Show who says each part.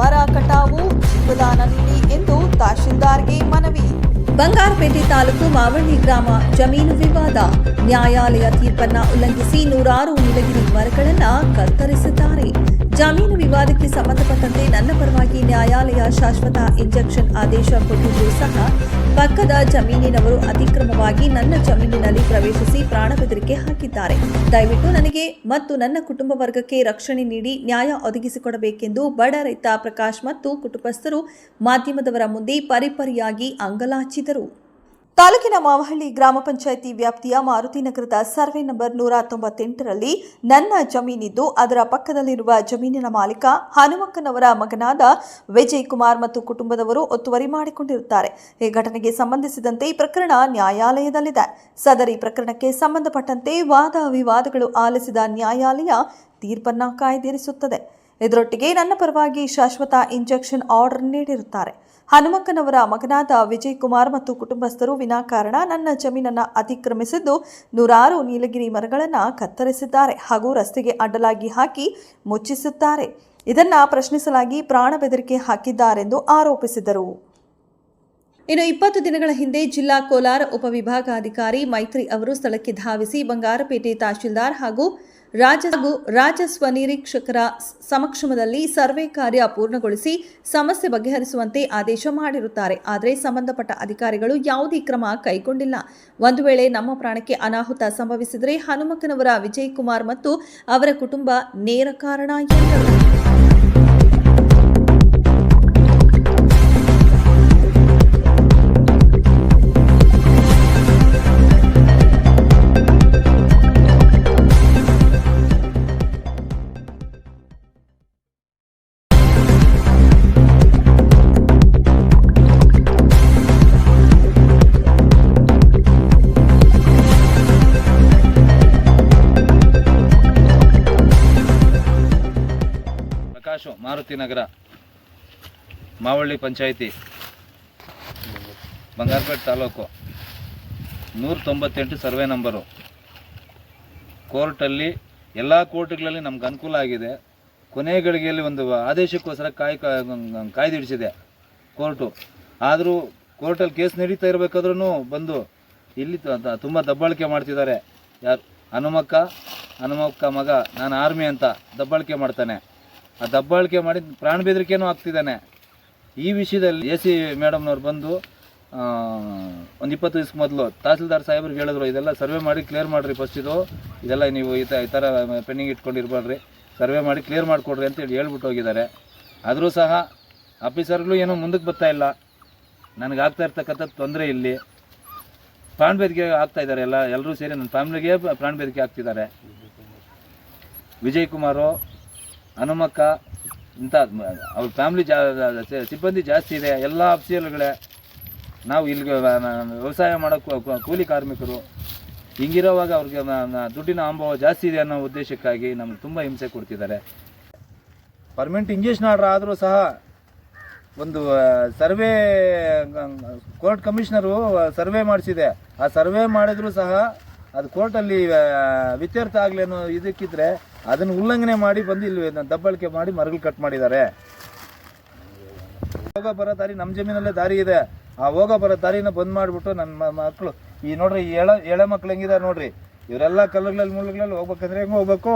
Speaker 1: ಮರ ಕಟಾವು ಅನುದಾನ ನೀಡಿ ಎಂದು ತಹಶೀಲ್ದಾರ್ಗೆ ಮನವಿ. ಬಂಗಾರಪೇಟೆ ತಾಲೂಕು ಮಾವಳ್ಳಿ ಗ್ರಾಮ ಜಮೀನು ವಿವಾದ. ನ್ಯಾಯಾಲಯ ತೀರ್ಪನ್ನ ಉಲ್ಲಂಘಿಸಿ ನೂರಾರು ನೀಲಗಿರಿ ಮರಗಳನ್ನು ಕತ್ತರಿಸಿದ. ಸಂಬಂಧಪಟ್ಟಂತೆ ನನ್ನ ಪರವಾಗಿ ನ್ಯಾಯಾಲಯ ಶಾಶ್ವತ ಇಂಜೆಕ್ಷನ್ ಆದೇಶ ಕೊಟ್ಟಿದ್ದು ಸಹ ಪಕ್ಕದ ಜಮೀನಿನವರು ಅತಿಕ್ರಮವಾಗಿ ನನ್ನ ಜಮೀನಿನಲ್ಲಿ ಪ್ರವೇಶಿಸಿ ಪ್ರಾಣ ಬೆದರಿಕೆ ಹಾಕಿದ್ದಾರೆ. ದಯವಿಟ್ಟು ನನಗೆ ಮತ್ತು ನನ್ನ ಕುಟುಂಬ ವರ್ಗಕ್ಕೆ ರಕ್ಷಣೆ ನೀಡಿ ನ್ಯಾಯ ಒದಗಿಸಿಕೊಡಬೇಕೆಂದು ಬಡ ರೈತ ಪ್ರಕಾಶ್ ಮತ್ತು ಕುಟುಂಬಸ್ಥರು ಮಾಧ್ಯಮದವರ ಮುಂದೆ ಪರಿಪರಿಯಾಗಿ ಅಂಗಲಾಚಿದರು. ತಾಲೂಕಿನ ಮಾವಹಳ್ಳಿ ಗ್ರಾಮ ಪಂಚಾಯಿತಿ ವ್ಯಾಪ್ತಿಯ ಮಾರುತಿ ನಗರದ ಸರ್ವೆ ನಂಬರ್ ನೂರ ತೊಂಬತ್ತೆಂಟರಲ್ಲಿ ನನ್ನ ಜಮೀನಿದ್ದು, ಅದರ ಪಕ್ಕದಲ್ಲಿರುವ ಜಮೀನಿನ ಮಾಲೀಕ ಹನುಮಕ್ಕನವರ ಮಗನಾದ ವಿಜಯ್ ಕುಮಾರ್ ಮತ್ತು ಕುಟುಂಬದವರು ಒತ್ತುವರಿ ಮಾಡಿಕೊಂಡಿರುತ್ತಾರೆ. ಈ ಘಟನೆಗೆ ಸಂಬಂಧಿಸಿದಂತೆ ಈ ಪ್ರಕರಣ ನ್ಯಾಯಾಲಯದಲ್ಲಿದೆ. ಸದರಿ ಪ್ರಕರಣಕ್ಕೆ ಸಂಬಂಧಪಟ್ಟಂತೆ ವಾದ ವಿವಾದಗಳು ಆಲಿಸಿದ ನ್ಯಾಯಾಲಯ ತೀರ್ಪನ್ನ ಕಾಯ್ದಿರಿಸುತ್ತದೆ. ಇದರೊಟ್ಟಿಗೆ ನನ್ನ ಪರವಾಗಿ ಶಾಶ್ವತ ಇಂಜೆಕ್ಷನ್ ಆರ್ಡರ್ ನೀಡಿರುತ್ತಾರೆ. ಹನುಮಕ್ಕನವರ ಮಗನಾದ ವಿಜಯ್ ಕುಮಾರ್ ಮತ್ತು ಕುಟುಂಬಸ್ಥರು ವಿನಾಕಾರಣ ನನ್ನ ಜಮೀನನ್ನು ಅತಿಕ್ರಮಿಸಿದ್ದು ನೂರಾರು ನೀಲಗಿರಿ ಮರಗಳನ್ನು ಕತ್ತರಿಸಿದ್ದಾರೆ ಹಾಗೂ ರಸ್ತೆಗೆ ಅಡ್ಡಲಾಗಿ ಹಾಕಿ ಮುಚ್ಚಿಸುತ್ತಾರೆ. ಇದನ್ನು ಪ್ರಶ್ನಿಸಲಾಗಿ ಪ್ರಾಣ ಬೆದರಿಕೆ ಹಾಕಿದ್ದಾರೆಂದು ಆರೋಪಿಸಿದರು. ಇನ್ನು ಇಪ್ಪತ್ತು ದಿನಗಳ ಹಿಂದೆ ಜಿಲ್ಲಾ ಕೋಲಾರ ಉಪವಿಭಾಗಾಧಿಕಾರಿ ಮೈತ್ರಿ ಅವರು ಸ್ಥಳಕ್ಕೆ ಧಾವಿಸಿ ಬಂಗಾರಪೇಟೆ ತಹಶೀಲ್ದಾರ್ ಹಾಗೂ ರಾಜ ಹಾಗೂ ರಾಜಸ್ವ ನಿರೀಕ್ಷಕರ ಸಮಕ್ಷಮದಲ್ಲಿ ಸರ್ವೆ ಕಾರ್ಯ ಪೂರ್ಣಗೊಳಿಸಿ ಸಮಸ್ಯೆ ಬಗೆಹರಿಸುವಂತೆ ಆದೇಶ ಮಾಡಿರುತ್ತಾರೆ. ಆದರೆ ಸಂಬಂಧಪಟ್ಟ ಅಧಿಕಾರಿಗಳು ಯಾವುದೇ ಕ್ರಮ ಕೈಗೊಂಡಿಲ್ಲ. ಒಂದು ವೇಳೆ ನಮ್ಮ ಪ್ರಾಣಕ್ಕೆ ಅನಾಹುತ ಸಂಭವಿಸಿದರೆ ಹನುಮಕ್ಕನವರ ವಿಜಯ್ ಕುಮಾರ್ ಮತ್ತು ಅವರ ಕುಟುಂಬ ನೇರ ಕಾರಣ ಎಂದರು.
Speaker 2: ಮಾರುತಿ ನಗರ, ಮಾವಳ್ಳಿ ಪಂಚಾಯಿತಿ, ಬಂಗಾರಪೇಟೆ ತಾಲೂಕು ನೂರ ತೊಂಬತ್ತೆಂಟು ಸರ್ವೆ ನಂಬರು. ಕೋರ್ಟಲ್ಲಿ ಎಲ್ಲ ಕೋರ್ಟ್ಗಳಲ್ಲಿ ನಮ್ಗೆ ಅನುಕೂಲ ಆಗಿದೆ. ಕೊನೆ ಗಳಿಗೆಯಲ್ಲಿ ಒಂದು ಆದೇಶಕ್ಕೋಸ್ಕರ ಕಾಯ್ ಕಾಯ್ದಿಡಿಸಿದೆ ಕೋರ್ಟು. ಆದರೂ ಕೋರ್ಟಲ್ಲಿ ಕೇಸ್ ನಡೀತಾ ಇರಬೇಕಾದ್ರೂ ಬಂದು ಇಲ್ಲಿ ತುಂಬ ದಬ್ಬಾಳಿಕೆ ಮಾಡ್ತಿದ್ದಾರೆ. ಯಾರು, ಹನುಮಕ್ಕ ಹನುಮಕ್ಕ ಮಗ, ನಾನು ಆರ್ಮಿ ಅಂತ ದಬ್ಬಾಳಿಕೆ ಮಾಡ್ತಾನೆ. ಆ ದಬ್ಬಾಳಿಕೆ ಮಾಡಿ ಪ್ರಾಣ ಬೆದರಿಕೆನೂ ಆಗ್ತಿದ್ದಾನೆ. ಈ ವಿಷಯದಲ್ಲಿ ಎ ಸಿ ಮೇಡಮ್ನವ್ರು ಬಂದು ಒಂದು ಇಪ್ಪತ್ತು ದಿವ್ಸ ಮೊದಲು ತಹಸೀಲ್ದಾರ್ ಸಾಹೇಬ್ರಿಗೆ ಹೇಳಿದ್ರು, ಇದೆಲ್ಲ ಸರ್ವೆ ಮಾಡಿ ಕ್ಲಿಯರ್ ಮಾಡಿರಿ ಫಸ್ಟ್ ಇದು. ಇದೆಲ್ಲ ನೀವು ಈ ಈ ಥರ ಪೆಂಡಿಂಗ್ ಇಟ್ಕೊಂಡಿರ್ಬಾರ್ರಿ ಸರ್ವೆ ಮಾಡಿ ಕ್ಲಿಯರ್ ಮಾಡಿಕೊಡ್ರಿ ಅಂತೇಳಿ ಹೇಳ್ಬಿಟ್ಟು ಹೋಗಿದ್ದಾರೆ. ಆದರೂ ಸಹ ಆಫೀಸರ್ಗಳು ಏನೂ ಮುಂದಕ್ಕೆ ಬರ್ತಾ ಇಲ್ಲ. ನನಗೆ ಆಗ್ತಾ ಇರ್ತಕ್ಕಂಥ ತೊಂದರೆ ಇಲ್ಲಿ. ಪ್ರಾಣ ಬೇದಿಕೆ ಆಗ್ತಾ ಇದ್ದಾರೆ ಎಲ್ಲ ಎಲ್ಲರೂ ಸೇರಿ ನನ್ನ ಫ್ಯಾಮಿಲಿಗೆ ಪ್ರಾಣ ಬೇದಿಕೆ ಆಗ್ತಿದ್ದಾರೆ. ವಿಜಯ್ ಕುಮಾರು ಹನುಮಕ್ಕ, ಇಂಥ ಅವ್ರ ಫ್ಯಾಮ್ಲಿ ಜಾ ಸಿಬ್ಬಂದಿ ಜಾಸ್ತಿ ಇದೆ. ಎಲ್ಲ ಅಫ್ಸಿಯಲ್ಗಳೇ ನಾವು ಇಲ್ಲಿ ವ್ಯವಸಾಯ ಮಾಡೋ ಕೂ- ಕೂ- ಕೂಲಿ ಕಾರ್ಮಿಕರು. ಹಿಂಗಿರೋವಾಗ ಅವ್ರಿಗೆ ದುಡ್ಡಿನ ಅನುಭವ ಜಾಸ್ತಿ ಇದೆ ಅನ್ನೋ ಉದ್ದೇಶಕ್ಕಾಗಿ ನಮ್ಗೆ ತುಂಬ ಹಿಂಸೆ ಕೊಡ್ತಿದ್ದಾರೆ. ಪರ್ಮನೆಂಟ್ ಇಂಜೆಕ್ಷನ್ ಆರ್ಡರ್ ಆದರೂ ಸಹ ಒಂದು ಸರ್ವೆ ಕೋರ್ಟ್ ಕಮಿಷನರು ಸರ್ವೆ ಮಾಡಿಸಿದೆ. ಆ ಸರ್ವೆ ಮಾಡಿದ್ರು ಸಹ ಅದು ಕೋರ್ಟಲ್ಲಿ ವಿತ್ಯರ್ಥ ಆಗಲಿ ಅನ್ನೋ ಇದಕ್ಕಿದ್ರೆ ಅದನ್ನು ಉಲ್ಲಂಘನೆ ಮಾಡಿ ಬಂದು ಇಲ್ಲಿ ದಬ್ಬಳಿಕೆ ಮಾಡಿ ಮರಗಳು ಕಟ್ ಮಾಡಿದ್ದಾರೆ. ಹೋಗ ಬರೋ ದಾರಿ ನಮ್ಮ ಜಮೀನಲ್ಲೇ ದಾರಿ ಇದೆ. ಆ ಹೋಗ ಬರೋ ದಾರಿನ ಬಂದ್ ಮಾಡಿಬಿಟ್ಟು ನನ್ನ ಮಕ್ಕಳು ಈ ನೋಡ್ರಿ ಎಳೆ ಎಳೆ ಮಕ್ಳು ಹೆಂಗಿದ್ದಾರೆ ನೋಡ್ರಿ. ಇವರೆಲ್ಲ ಕಲ್ಲುಗಳಲ್ಲಿ ಮುಳ್ಳುಗಳಲ್ಲಿ ಹೋಗ್ಬೇಕಂದ್ರೆ ಹೆಂಗೆ ಹೋಗ್ಬೇಕು?